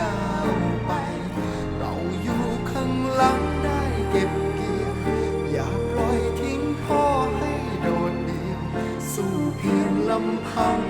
ก้าวไป เราอยู่ข้างหลังได้เก็บเกี่ยวอย่าปล่อยทิ้งพ่อให้โดดเดี่ยว สู้เพียงลำพัง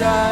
time.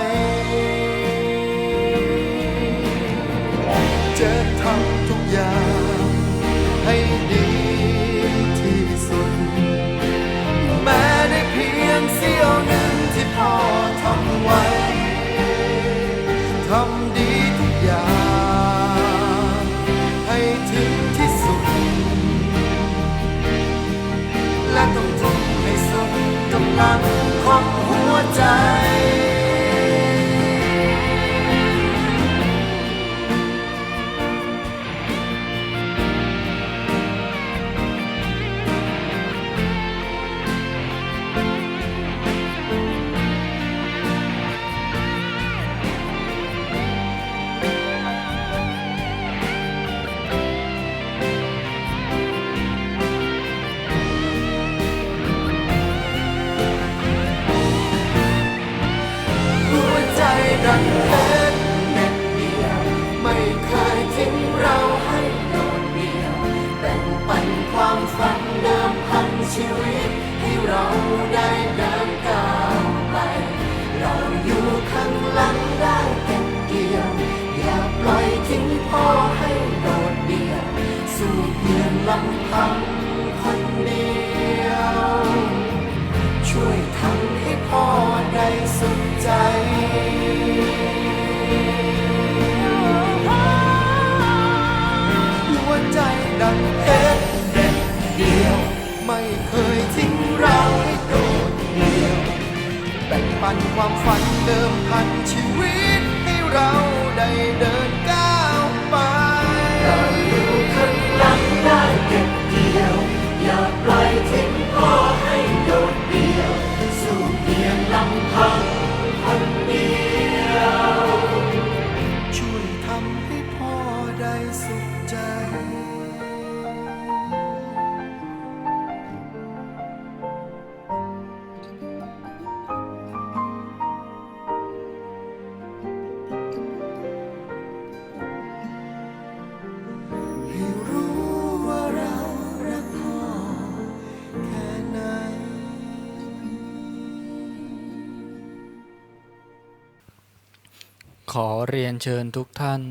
เรียนเชิญทุกท่าน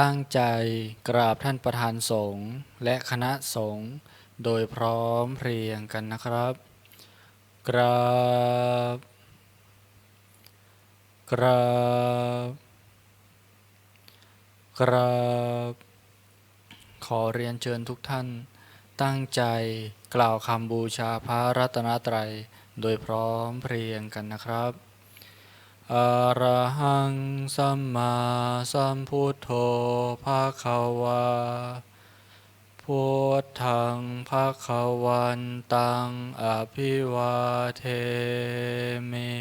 ตั้งใจกราบท่านประธานสงฆ์และคณะสงฆ์โดยพร้อมเพรียงกันนะครับ กราบ กราบ กราบ ขอเรียนเชิญทุกท่าน ตั้งใจกล่าวคำบูชาพระรัตนตรัย โดยพร้อมเพรียงกันนะครับ อรหังสัมมาสัมพุทโธภะคะวาพุทธังภะคะวันตังอภิวาเทมิ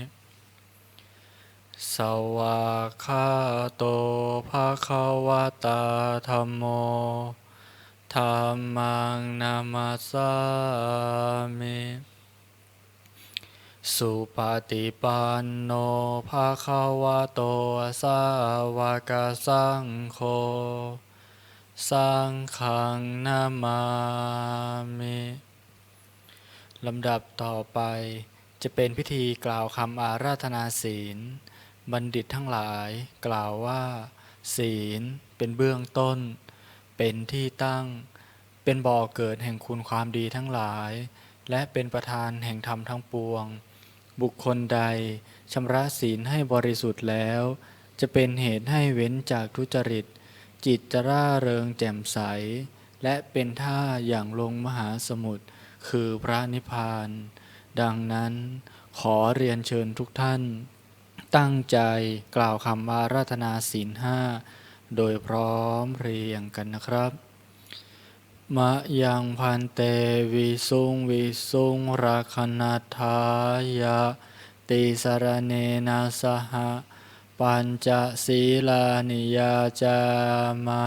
สวากขาโตภะคะวะตาธรรมโมธรรมังนามาสามิ สุปฏิปันโนภาคาวะโตสาวกสังโฆสร้างขังนามามิลำดับต่อไปจะเป็นพิธีกล่าวคำอาราธนาศีล บัณฑิตทั้งหลายกล่าวว่า ศีลเป็นเบื้องต้น เป็นที่ตั้ง เป็นบ่อเกิดแห่งคุณความดีทั้งหลาย และเป็นประธานแห่งธรรมทั้งปวง บุคคลใดชำระศีลให้บริสุทธิ์แล้ว จะเป็นเหตุให้เว้นจากทุจริต จิตจะร่าเริงแจ่มใส และเป็นท่าอย่างลงมหาสมุทรคือพระนิพพาน ดังนั้นขอเรียนเชิญทุกท่าน ตั้งใจกล่าวคำอาราธนาศีลห้าโดยพร้อมเพรียงกันนะครับ มะยังพันเตวิสุงวิสุงราคณาทายะติสารเนนะสหะปัญจศีลานิยาจามะ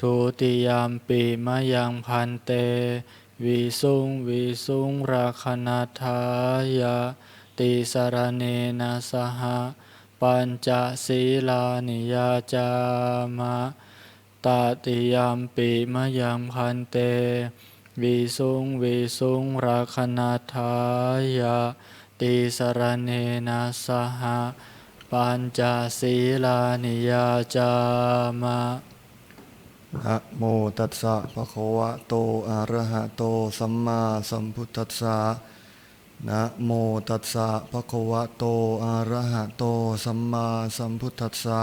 ทุติยามปีมะยังพันเตวิสุงวิสุงราคณาทายะติสารเนนะสหะปัญจศีลานิยาจามะ ตติยามปีมะยังพันเตวิสุงวิสุงราคณาทายะติสรเนนะสหะปัญจศีลานิยาจามะนะโมตัสสะภะคะวะโตอะระหะโตสัมมาสัมพุทธัสสะนะโมตัสสะภะคะวะโตอะระหะโตสัมมาสัมพุทธัสสะ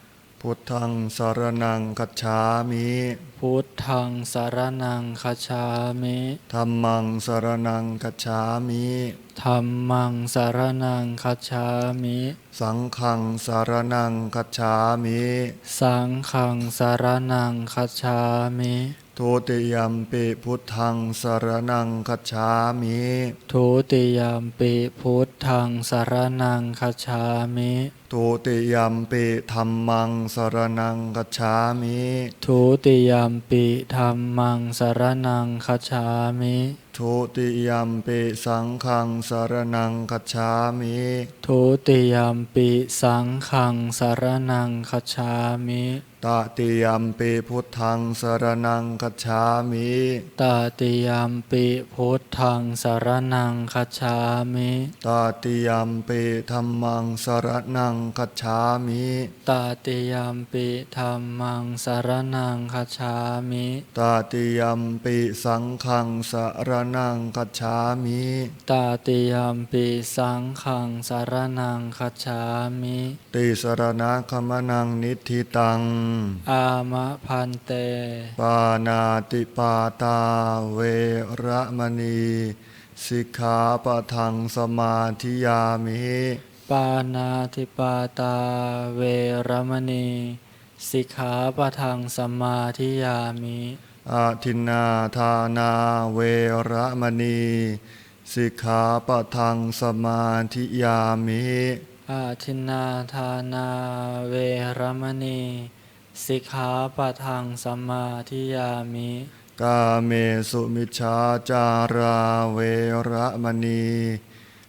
พุทธังสารนังคัจฉามิ พุทธังสารนังคาชามิธัมมังสารนังคัจฉามิธัมมังสารนังคาชามิ สังฆังสารนังคัจฉามิ สังฆังสารนังคาชามิทุติยัมปิพุทธังสารนังคัจฉามิทุติยามปิพุทธังสารนังคาชามิ ทุติยัมปิธัมมังสารนังคัจฉามิทุติยามปิธัมมังสารนังคาชามิทุติยัมปิสังฆังสารนังคัจฉามิทุติยามปิสังฆังสารนังคาชามิตติยัมปิพุทธังสารนังคัจฉามิตติยามปิพุทธังสารนังคาชามิตติยัมปิธัมมังสารนังคัจฉามิตติยามปิธัมมังสารนังคาชามิตติยัมปิสังฆังสารนังคัจฉามิตติยามปิสังขังสารนังคัจฉามิติสรณะคมนังนิธิตัง อามะพันเต ปานาติปาตาเวระมณีสิกขาปะทังสมาธิยามิ ปานาติปาตาเวรมณี สิกขาปะทังสมมาธิยามิอาทินนาทานาเวระมณี สิกขาปะทังสมาธิยามิอาทินนาทานาเวรมณี สิกขาปะทังสมมาธิยามิ กาเมสุมิชฌาจาราเวระมณี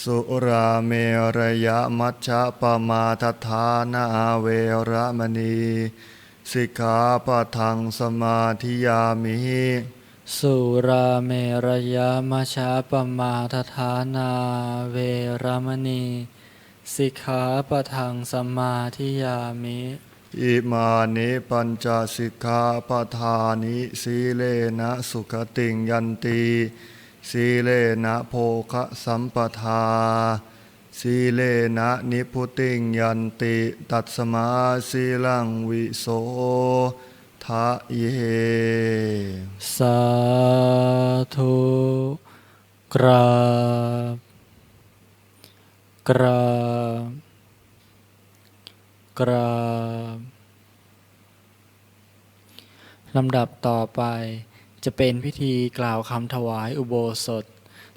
สุราเมระยะมัชฌะปมาทฐานาเวระมณี สิกขาปะทังสมาธิยามิสุราเมรยามชาปมาทฐานาเวรมณี สิกขาปะทังสมมาธิยามิอิมานิปัญจสิกขาปทานิสีเลนะสุขติงยันตี สีเลนะโภคะสัมปทา สีเลนะนิพุติงยันติตัตสมาสีลังวิโสทะเย สาธุกราบกราบกราบลำดับต่อไป จะเป็นพิธีกล่าวคำถวายอุโบสถ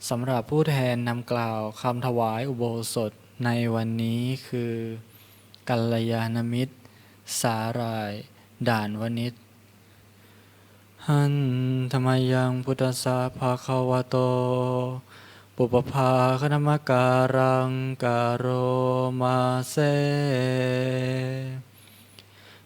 สำหรับผู้แทนนำกล่าวคำถวายอุโบสถในวันนี้คือ กัลยาณมิตร สาหราย ด่านวนิชหันธรรมยังพุทธสาภาคาวโต ปุปภาคณมการังการโรมาเซ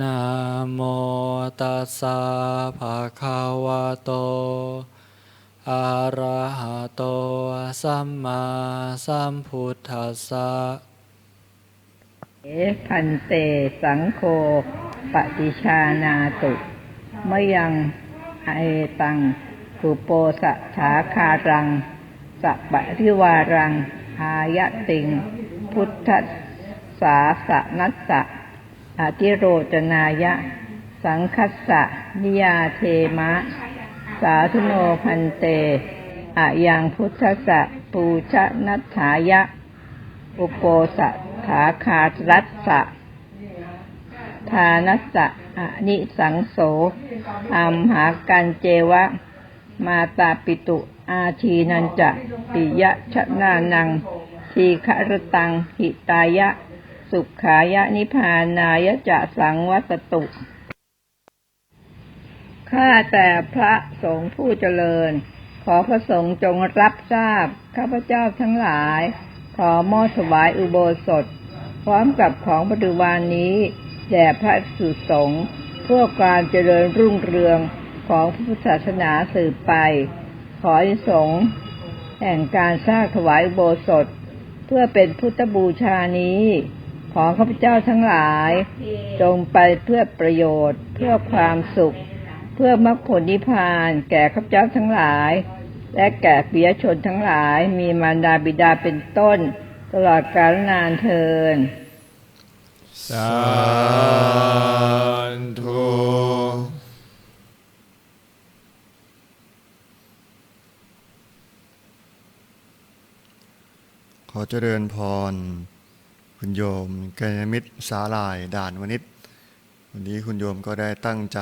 นะโมตัสสะภะคะวะโต อะระหะโต สัมมาสัมพุทธัสสะ เอพันเตสังโฆปฏิชานาตุมยังอเอตังสุโปสะถาคารังสัปะริวารัง อายติง พุทธสาสนัสสะ อธิโรจนายะ สังคัสสะนิยาเทมะ สาธุโนพันเตอะยังพุทธสะปูชนัฏฐายะ อุปโปสะขาคารัสสะทานัสสะอนิสังโสอัมหากันเจวะ มาตาปิตุ อาทีนันจะ ปิยะชนานัง ทีฆรตังหิตายะ สุขายะนิพานายะจะสังวัตตุ ข้าแต่พระสงฆ์ผู้เจริญ ขอพระสงฆ์จงรับทราบ ข้าพเจ้าทั้งหลาย ขอมอบถวายอุโบสถ พร้อมกับของบริวารนนี้แด่พระสุสงฆ์เพื่อความเจริญรุ่งเรืองของพระพุทธศาสนาสืบไป ขออิสงส์แห่งการสร้างถวายอุโบสถเพื่อเป็นพุทธบูชานี้ ของข้าพเจ้าทั้งหลาย จงไปเพื่อประโยชน์ เพื่อความสุข เพื่อมรรคผลนิพพาน แก่ข้าพเจ้าทั้งหลาย และแก่ปิยชนทั้งหลาย มีมารดาบิดาเป็นต้น ตลอดกาลนานเทินสาธุขอเจริญพร คุณโยมกัลยาณมิตรสาลายด่านวนิชวันนี้คุณโยมก็ได้ตั้งใจ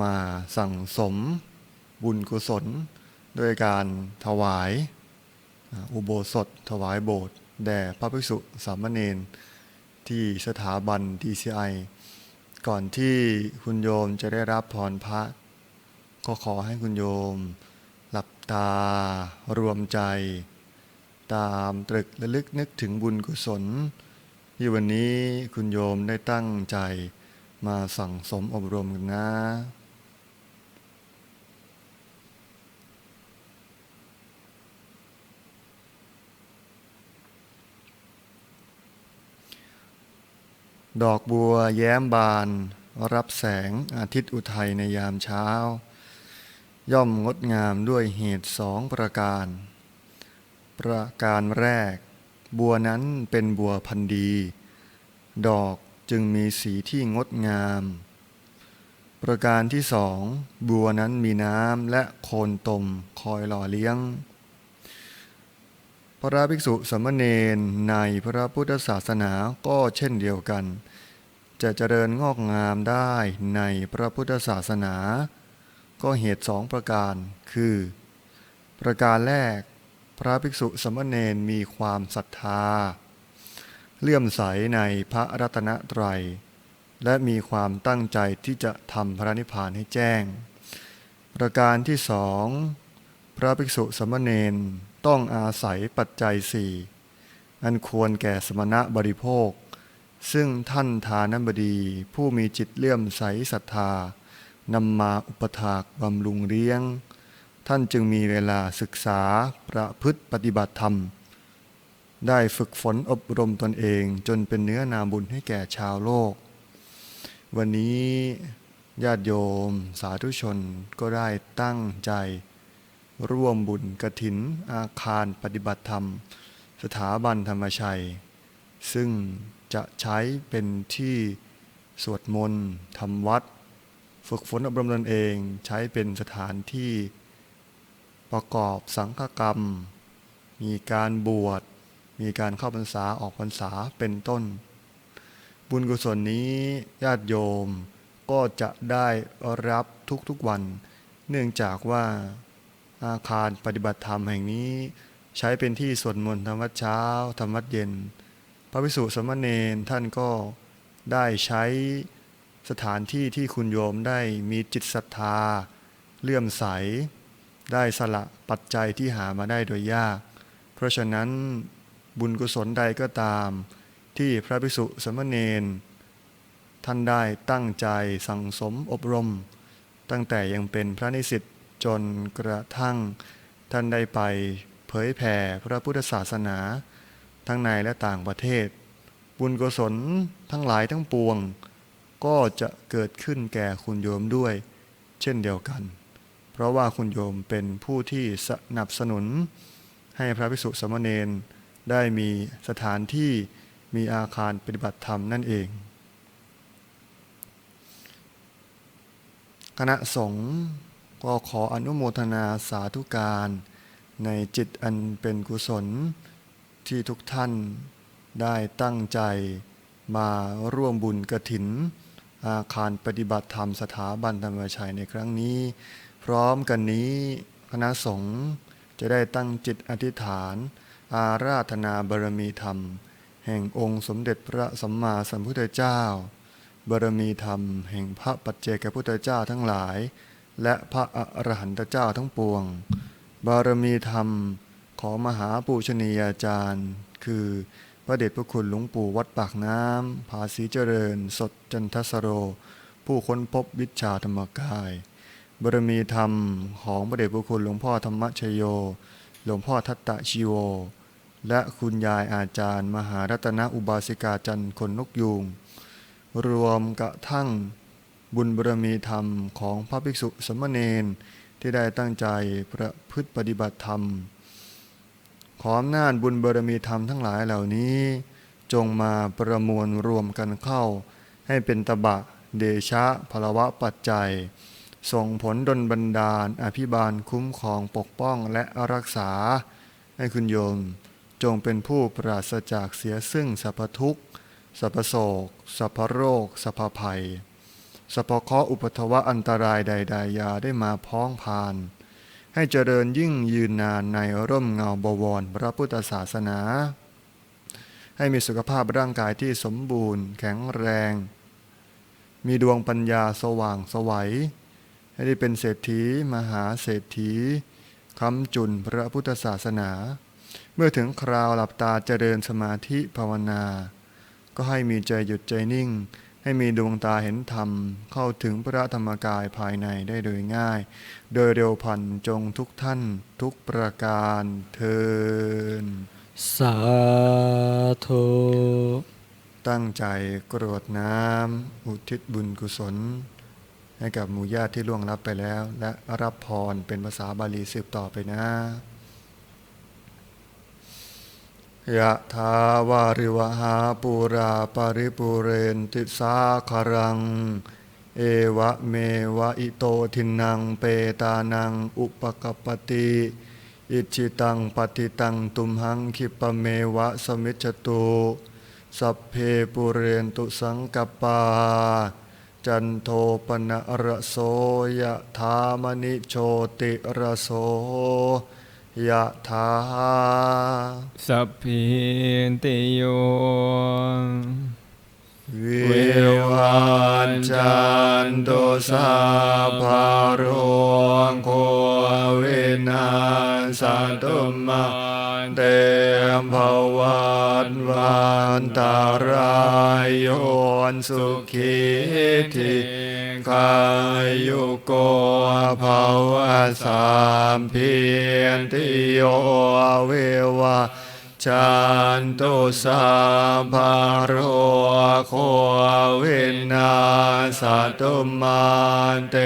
มาสั่งสมบุญกุศล ด้วยการถวายอุโบสถ ถวายโบสถ์แด่พระภิกษุสามเณรที่สถาบัน DCI ก่อนที่คุณโยมจะได้รับพรพระ ก็ขอให้คุณโยม หลับตารวมใจ ตามตรึกและลึกนึกถึงบุญกุศล ที่วันนี้คุณโยมได้ตั้งใจมาสั่งสมอบรมกันนะดอกบัวแย้มบาน รับแสงอาทิตย์อุทัยในยามเช้า ย่อมงดงามด้วยเหตุสองประการ ประการแรก บัวนั้นเป็นบัวพันธุ์ดี ดอกจึงมีสีที่งดงาม ประการที่สองบัวนั้นมีน้ำและโคนตมคอยหล่อเลี้ยง พระภิกษุสามเณรในพระพุทธศาสนาก็เช่นเดียวกัน จะเจริญงอกงามได้ในพระพุทธศาสนา ก็เหตุสองประการคือ ประการแรก พระภิกษุสามเณรมีความศรัทธา เลื่อมใสในพระรัตนตรัย และมีความตั้งใจที่จะทำพระนิพพานให้แจ้ง ประการที่สองพระภิกษุสามเณรต้องอาศัยปัจจัยสี่อันควรแก่สมณะบริโภค ซึ่งท่านทานบดีผู้มีจิตเลื่อมใสศรัทธานำมาอุปถากบำรุงเลี้ยง ท่านจึงมีเวลาศึกษาประพฤติปฏิบัติธรรม ได้ฝึกฝนอบรมตนเองจนเป็นเนื้อนาบุญให้แก่ชาวโลก วันนี้ญาติโยมสาธุชนก็ได้ตั้งใจ ร่วมบุญกระถินอาคารปฏิบัติธรรม สถาบันธรรมชัย ซึ่งจะใช้เป็นที่สวดมนต์ทำวัด ฝึกฝนอบรมตนเองใช้เป็นสถานที่ ประกอบสังฆกรรม มีการบวช มีการเข้าพรรษาออกพรรษาเป็นต้น บุญกุศลนี้ญาติโยมก็จะได้รับทุกๆวัน เนื่องจากว่าอาคารปฏิบัติธรรมแห่งนี้ ใช้เป็นที่สวดมนต์ธรรมวัดเช้าธรรมวัดเย็น พระภิกษุสามเณรท่านก็ได้ใช้สถานที่ที่คุณโยมได้มีจิตศรัทธาเลื่อมใส ได้สละปัจจัยที่หามาได้โดยยาก เพราะฉะนั้นบุญกุศลใดก็ตาม ที่พระภิกษุสามเณรท่านได้ตั้งใจสั่งสมอบรม ตั้งแต่ยังเป็นพระนิสิตจนกระทั่ง ท่านได้ไปเผยแผ่พระพุทธศาสนา ทั้งในและต่างประเทศ บุญกุศลทั้งหลายทั้งปวง ก็จะเกิดขึ้นแก่คุณโยมด้วย เช่นเดียวกัน เพราะว่าคุณโยมเป็นผู้ที่สนับสนุน ให้พระภิกษุสามเณรได้มีสถานที่มีอาคารปฏิบัติธรรมนั่นเอง คณะสงฆ์ก็ขออนุโมทนาสาธุการในจิตอันเป็นกุศลที่ทุกท่านได้ตั้งใจมาร่วมบุญกระถิน อาคารปฏิบัติธรรมสถาบันธรรมชัยในครั้งนี้ ร้อมกันนี้คณะสงฆ์จะได้ตั้งจิตอธิษฐาน อาราธนาบารมีธรรม แห่งองค์สมเด็จพระสัมมาสัมพุทธเจ้า บารมีธรรม แห่งพระปัจเจกพุทธเจ้าทั้งหลาย และพระอรหันตเจ้าทั้งปวง บารมีธรรมของมหาปูชนียาจารย์ คือพระเดชพระคุณหลวงปู่วัดปากน้ำภาษีเจริญ สดจันทสโร ผู้ค้นพบวิชาธรรมกาย บารมีธรรมของพระเดชพระคุณหลวงพ่อธรรมชโย หลวงพ่อทัตตะชีโว และคุณยายอาจารย์ มหารัตนอุบาสิกาจันทร์คนนกยูงรวมกระทั่งบุญบารมีธรรมของพระภิกษุสามเณรที่ได้ตั้งใจประพฤติปฏิบัติธรรม ขออำนาจบุญบารมีธรรมทั้งหลายเหล่านี้ จงมาประมวลรวมกันเข้า ให้เป็นตบะเดชะพลวะปัจจัย ส่งผลดลบันดาล อภิบาลคุ้มครองปกป้องและรักษา ให้คุณโยม จงเป็นผู้ปราศจากเสียซึ่งสรรพทุกข์สรรพโศกสรรพโรคสรรพภัยสรรพเคราะห์อุปทวะอันตรายใดๆยาได้มาพ้องพาน ให้เจริญยิ่งยืนนานในร่มเงาบวรพระพุทธศาสนา ให้มีสุขภาพร่างกายที่สมบูรณ์ แข็งแรง มีดวงปัญญาสว่างสวัย ให้ได้เป็นเศรษฐีมหาเศรษฐีคำจุนพระพุทธศาสนา เมื่อถึงคราวหลับตาเจริญสมาธิภาวนา ก็ให้มีใจหยุดใจนิ่ง ให้มีดวงตาเห็นธรรม เข้าถึงพระธรรมกายภายในได้โดยง่าย โดยเร็วพลันจงทุกท่านทุกประการเทินสาธุตั้งใจกรวดน้ำอุทิศบุญกุศล ให้กับหมู่ญาติที่ล่วงลับไปแล้ว และรับพรเป็นภาษาบาลีสืบต่อไปนะยะทาวาริวหาปูราปาริปูเรนติสาคารัง เอวะเมวะอิโตทินังเปตานัง อุปกปปติอิจิตังปฏิตังตุมหังคิปะเมวะสมิจตุ สัพเพปุเรนตุสังกปา จันโทปนะระโสยะธามณิโชติระโสยะธาสัพพิติโย วิวันจันตุสาภารวงโควินาสตุมาเตมภวันวันตารายโยนสุขีทิขายุโกภาวะสามเพียนติโยเววะ จันตุสาภาโรโควินาสตุมานเต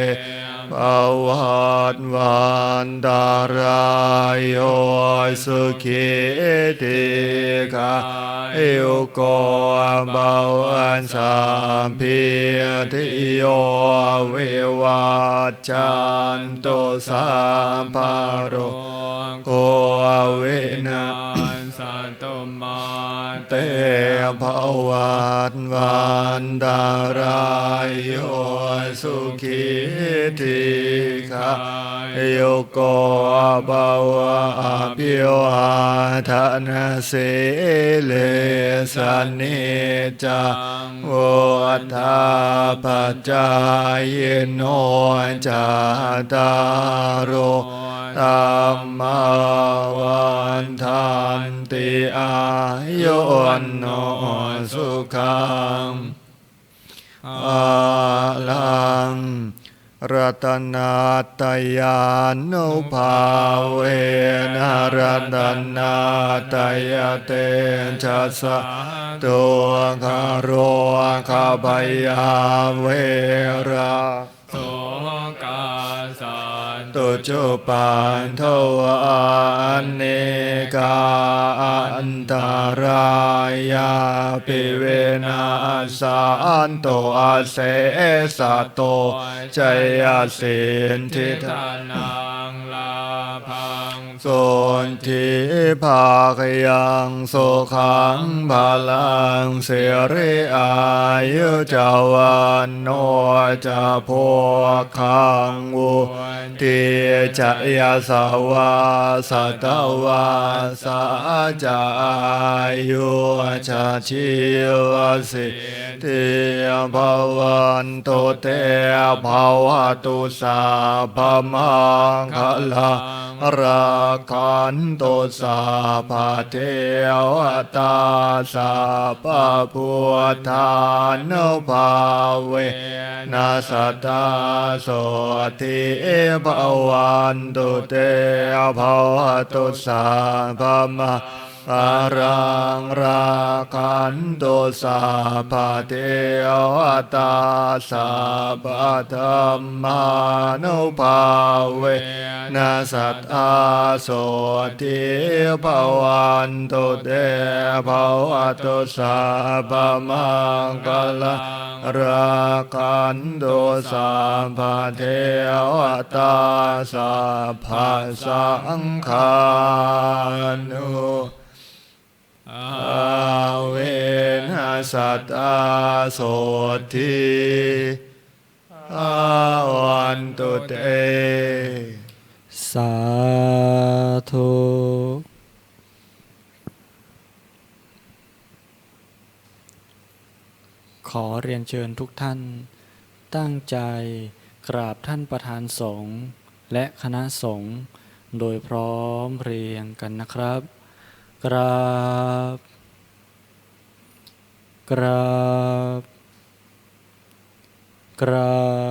ภวัตวันตารายโยสุขีติกายุโกภาวันสามพิทิโยวิวัจจันโตุสาภาโรโควินาสันตมาเตภวัตวันดารายโยสุขีติกาโยโกภวะอภิวาทนาสิเลสนิจังโวทาปจายโนจาตารโรธัมมาวันทันติอายุนโนสุขังอาลัง รัตนาตยานุภาเวนะรัตนาตยเตชัสสะตัวคารวคาบยาเวระโสกาสา ตุจุปันทวานเนกาอันตรายาปิเวนาสานโตอาเสสะโตจยสินทิทาทานังลาพัง โสนทิภาคยังโสขังพลังเสริอายุจาวันโนจะโพคังวุติจะยาสาวาสัตวาสาจายุชาชิวสิเทภาวันโตเตภาวตุสาพมังคลาราขันโตสาภาเทวตาสาปะพุทธานุภาเวนัสตาโสติภวันตุเตภวตุสาภมา อารังราคันโตสาภาเทวตาสาปธรรมานุภาเวนาสัตอาโสติภวันตุเตภวตุสาปมังกลาราคันตุสาภาเทวตาสาภาสังฆานุ อาเวนัสัตอาโสติอาวันตุเต สาธุขอเรียนเชิญทุกท่าน ตั้งใจกราบท่านประธานสงฆ์และคณะสงฆ์โดยพร้อมเพรียงกันนะครับ กราบ กราบ กราบ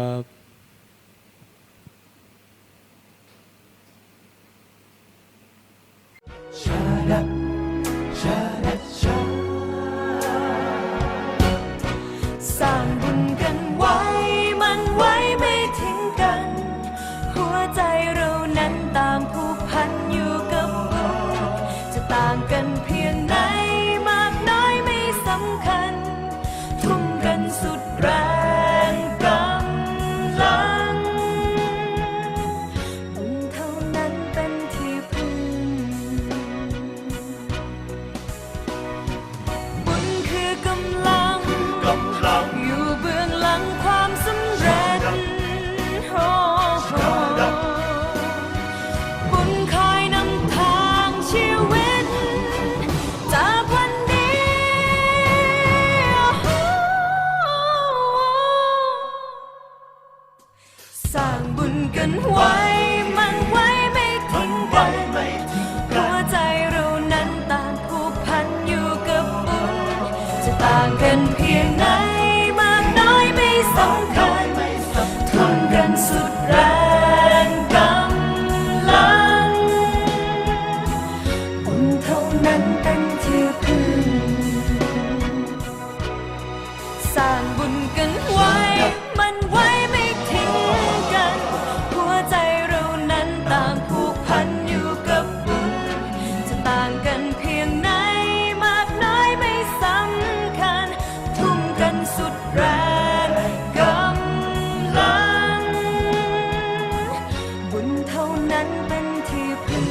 เท่านั้นเป็นที่พึ่ง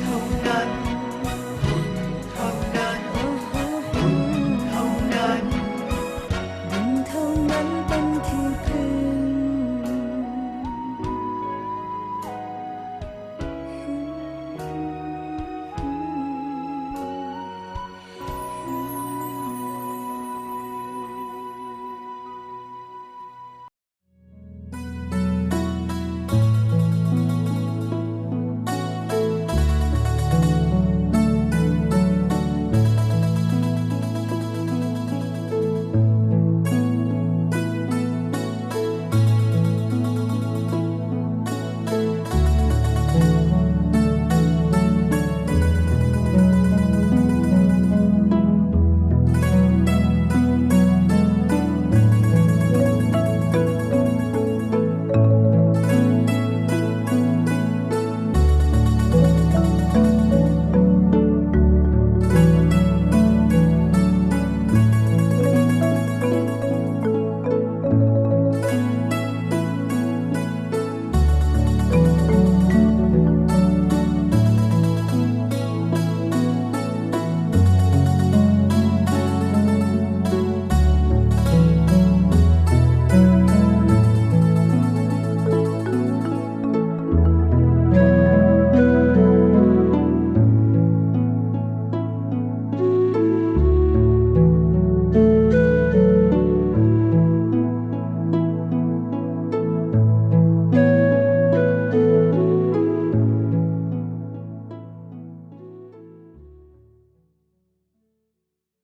เท่านั้น